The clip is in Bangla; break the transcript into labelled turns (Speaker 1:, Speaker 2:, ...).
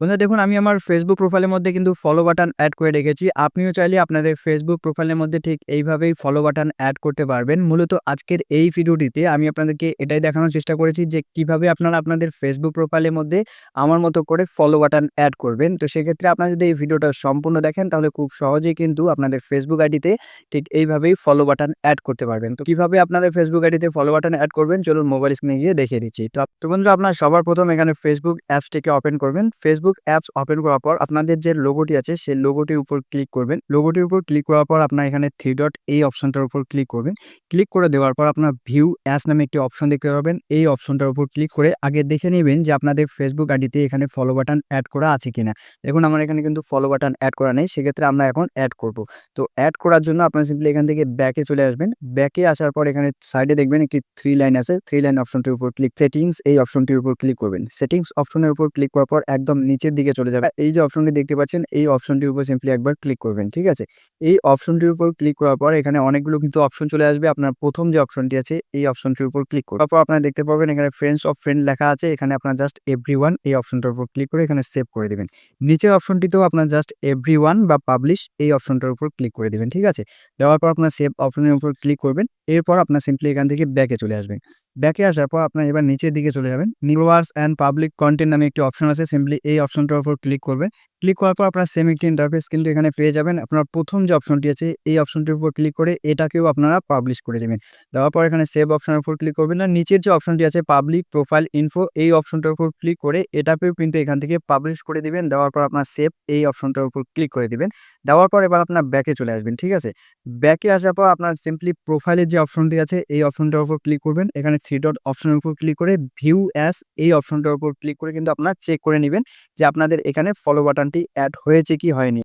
Speaker 1: বন্ধুরা, দেখুন, আমি আমার ফেসবুক প্রোফাইলের মধ্যে কিন্তু ফলো বাটন অ্যাড করে রেখেছি। আপনিও চাইলে আপনাদের ফেসবুক প্রোফাইলের মধ্যে ঠিক এইভাবেই ফলো বাটন অ্যাড করতে পারবেন। মূলত আজকের এই ভিডিওটিতে আমি আপনাদেরকে এটাই দেখানোর চেষ্টা করেছি যে কীভাবে আপনারা আপনাদের ফেসবুক প্রোফাইলের মধ্যে আমার মতো করে ফলো বাটন অ্যাড করবেন। তো সেক্ষেত্রে আপনারা যদি এই ভিডিওটা সম্পূর্ণ দেখেন, তাহলে খুব সহজেই কিন্তু আপনাদের ফেসবুক আইডিতে ঠিক এইভাবেই ফলো বাটন অ্যাড করতে পারবেন। তো কীভাবে আপনাদের ফেসবুক আইডিতে ফলো বাটন অ্যাড করবেন? চলুন মোবাইল স্ক্রিনে গিয়ে দেখিয়ে দিচ্ছি। তো তো বন্ধুরা, আপনার সবার প্রথম এখানে ফেসবুক অ্যাপসটিকে ওপেন করবেন। ফেসবুক অ্যাপস ওপেন করার পর আপনাদের যে লোগোটি আছে, সেই লোগোটির উপর ক্লিক করবেন। লোগোটির উপর ক্লিক করার পর আপনার এখানে থ্রি ডট এই অপশনটার উপর ক্লিক করবেন। ক্লিক করে দেওয়ার পর আপনার ভিউ অ্যাস নামে একটি অপশন দেখতে পাবেন। এই অপশনটার উপর ক্লিক করে আগে দেখে নেবেন যে আপনাদের ফেসবুক আইডিতে এখানে ফলো বাটন অ্যাড করা আছে কিনা। দেখুন, আমার এখানে কিন্তু ফলো বাটন অ্যাড করা নেই, সেক্ষেত্রে আমরা এখন অ্যাড করব। তো অ্যাড করার জন্য আপনার সিম্পলি এখান থেকে ব্যাকে চলে আসবেন। ব্যাকে আসার পর এখানে সাইডে দেখবেন একটি থ্রি লাইন আছে। থ্রি লাইন অপশনটির উপর ক্লিক সেটিংস এই অপশনটির উপর ক্লিক করবেন। সেটিংস অপশনের উপর ক্লিক করার পর একদম নিচের দিকে চলে যাবে। এই যে অপশনটি দেখতে পাচ্ছেন, এই অপশনটির উপর সিম্পলি একবার ক্লিক করবেন, ঠিক আছে? এই অপশনটির উপর ক্লিক করার পর এখানে অনেকগুলো কিন্তু অপশন চলে আসবে। আপনার প্রথম যে অপশনটি আছে, এই অপশনটির উপর ক্লিক করার পর আপনারা দেখতে পাবেন এখানে ফ্রেন্ডস অফ ফ্রেন্ড লেখা আছে। এখানে আপনার জাস্ট এভরি এই অপশনটার উপর ক্লিক করে এখানে সেভ করে দেবেন। নিচের অপশনটিতেও আপনার জাস্ট এভরি বা পাবলিশ এই অপশনটার উপর ক্লিক করে দেবেন, ঠিক আছে? দেওয়ার পর আপনার সেভ অপশনের উপর ক্লিক করবেন। এরপর আপনার সিম্পলি এখান থেকে ব্যাকে চলে আসবেন। ব্যাকে আসার পর আপনার এবার নিচের দিকে চলে যাবেন। নিউয়ার্স অ্যান্ড পাবলিক কন্টেন্ট নামে একটি অপশন আছে। সিম্পলি এই অপশনটার উপর ক্লিক করবেন ক্লিক করার পর আপনার সেম একটি ইন্টারফেস কিন্তু এখানে পেয়ে যাবেন। আপনার প্রথম যে অপশনটি আছে, এই অপশনটির উপর ক্লিক করে এটাকেও আপনারা পাবলিশ করে দেবেন। দেওয়ার পর এখানে সেভ অপশনের উপর ক্লিক করবেন না। নিচের যে অপশনটি আছে পাবলিক প্রোফাইল ইনফো এই অপশনটার উপর ক্লিক করে এটাকেও কিন্তু এখান থেকে পাবলিশ করে দিবেন। দেওয়ার পর আপনার সেভ এই অপশনটার উপর ক্লিক করে দিবেন। দেওয়ার পর এবার আপনার ব্যাকে চলে আসবেন, ঠিক আছে? ব্যাকে আসার পর আপনার সিম্পলি প্রোফাইলের যে অপশনটি আছে, এই অপশনটার উপর ক্লিক করবেন। এখানে থ্রি ডট অপশনের উপর ক্লিক করে ভিউ অ্যাস এই অপশনটার উপর ক্লিক করে কিন্তু আপনারা চেক করে নেবেন যে আপনাদের এখানে ফলো বাটনটি অ্যাড হয়েছে কি হয়নি?